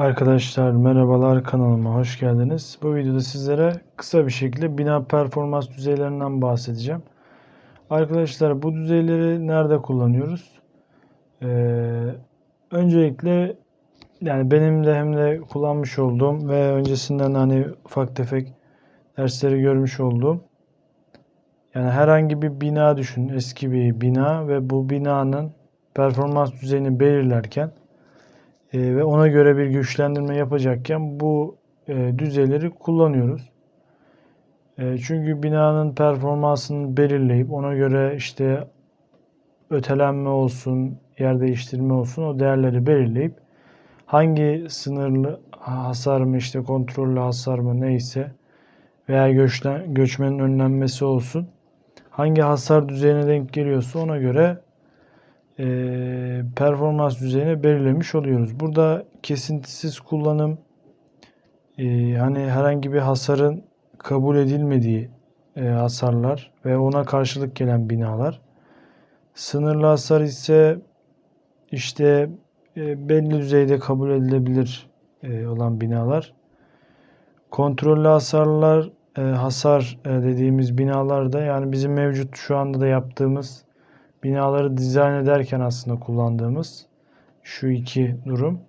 Arkadaşlar merhabalar kanalıma hoş geldiniz. Bu videoda sizlere kısa bir şekilde bina performans düzeylerinden bahsedeceğim. Arkadaşlar bu düzeyleri nerede kullanıyoruz? Ee, öncelikle yani benim de hem de kullanmış olduğum ve öncesinden hani ufak tefek dersleri görmüş olduğum yani herhangi bir bina düşün eski bir bina ve bu binanın performans düzeyini belirlerken e, ve ona göre bir güçlendirme yapacakken bu e, düzeyleri kullanıyoruz. E, çünkü binanın performansını belirleyip ona göre işte ötelenme olsun, yer değiştirme olsun o değerleri belirleyip hangi sınırlı hasar mı işte kontrollü hasar mı neyse veya göçlen, göçmenin önlenmesi olsun hangi hasar düzeyine denk geliyorsa ona göre e, performans düzeyini belirlemiş oluyoruz. Burada kesintisiz kullanım e, hani herhangi bir hasarın kabul edilmediği e, hasarlar ve ona karşılık gelen binalar. Sınırlı hasar ise işte e, belli düzeyde kabul edilebilir e, olan binalar. Kontrollü hasarlar e, hasar e, dediğimiz binalarda yani bizim mevcut şu anda da yaptığımız binaları dizayn ederken aslında kullandığımız şu iki durum.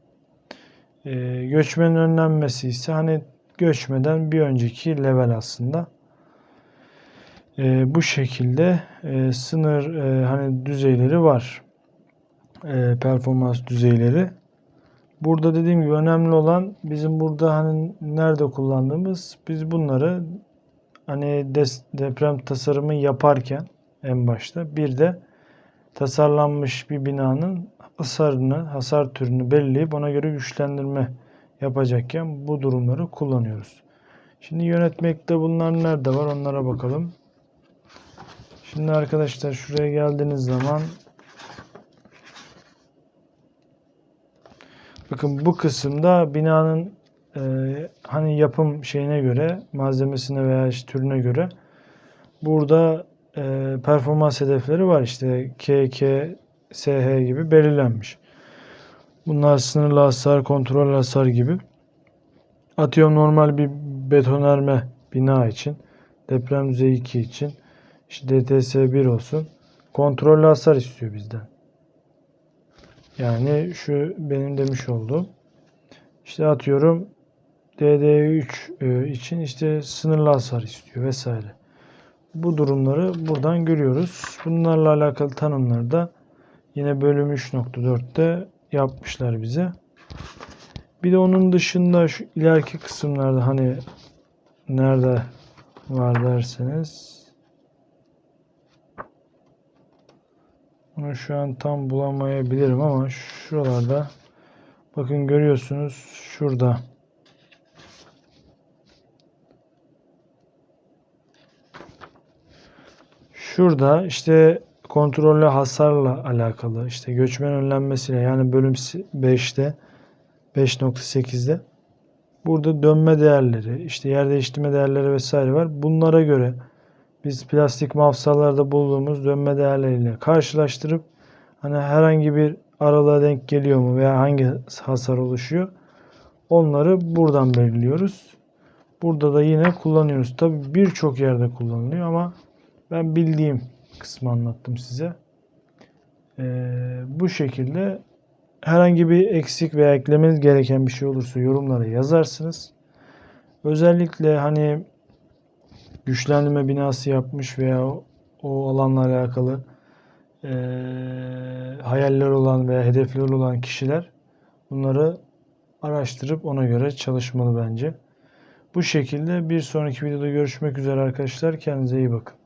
E, göçmenin önlenmesi ise hani göçmeden bir önceki level aslında. E, bu şekilde e, sınır e, hani düzeyleri var. E, performans düzeyleri. Burada dediğim gibi önemli olan bizim burada hani nerede kullandığımız biz bunları hani deprem tasarımı yaparken en başta bir de tasarlanmış bir binanın hasarını, hasar türünü belirleyip ona göre güçlendirme yapacakken bu durumları kullanıyoruz. Şimdi yönetmekte bunlar nerede var onlara bakalım. Şimdi arkadaşlar şuraya geldiğiniz zaman bakın bu kısımda binanın e, hani yapım şeyine göre malzemesine veya işte türüne göre burada e, performans hedefleri var. İşte KK, SH gibi belirlenmiş. Bunlar sınırlı hasar, kontrol hasar gibi. Atıyorum normal bir betonerme bina için, deprem düzeyi 2 için, işte DTS 1 olsun. Kontrollü hasar istiyor bizden. Yani şu benim demiş olduğum. İşte atıyorum DD3 e, için işte sınırlı hasar istiyor vesaire. Bu durumları buradan görüyoruz. Bunlarla alakalı tanımları da yine bölüm 3.4'te yapmışlar bize. Bir de onun dışında şu ileriki kısımlarda hani nerede var derseniz onu şu an tam bulamayabilirim ama şuralarda bakın görüyorsunuz şurada Şurada işte kontrollü hasarla alakalı işte göçmen önlenmesiyle yani bölüm 5'te 5.8'de burada dönme değerleri işte yer değiştirme değerleri vesaire var. Bunlara göre biz plastik mafsalarda bulduğumuz dönme değerleriyle karşılaştırıp hani herhangi bir aralığa denk geliyor mu veya hangi hasar oluşuyor onları buradan belirliyoruz. Burada da yine kullanıyoruz. Tabi birçok yerde kullanılıyor ama ben bildiğim kısmı anlattım size. Ee, bu şekilde herhangi bir eksik veya eklemeniz gereken bir şey olursa yorumlara yazarsınız. Özellikle hani güçlendirme binası yapmış veya o alanla alakalı e, hayaller olan veya hedefleri olan kişiler bunları araştırıp ona göre çalışmalı bence. Bu şekilde bir sonraki videoda görüşmek üzere arkadaşlar. Kendinize iyi bakın.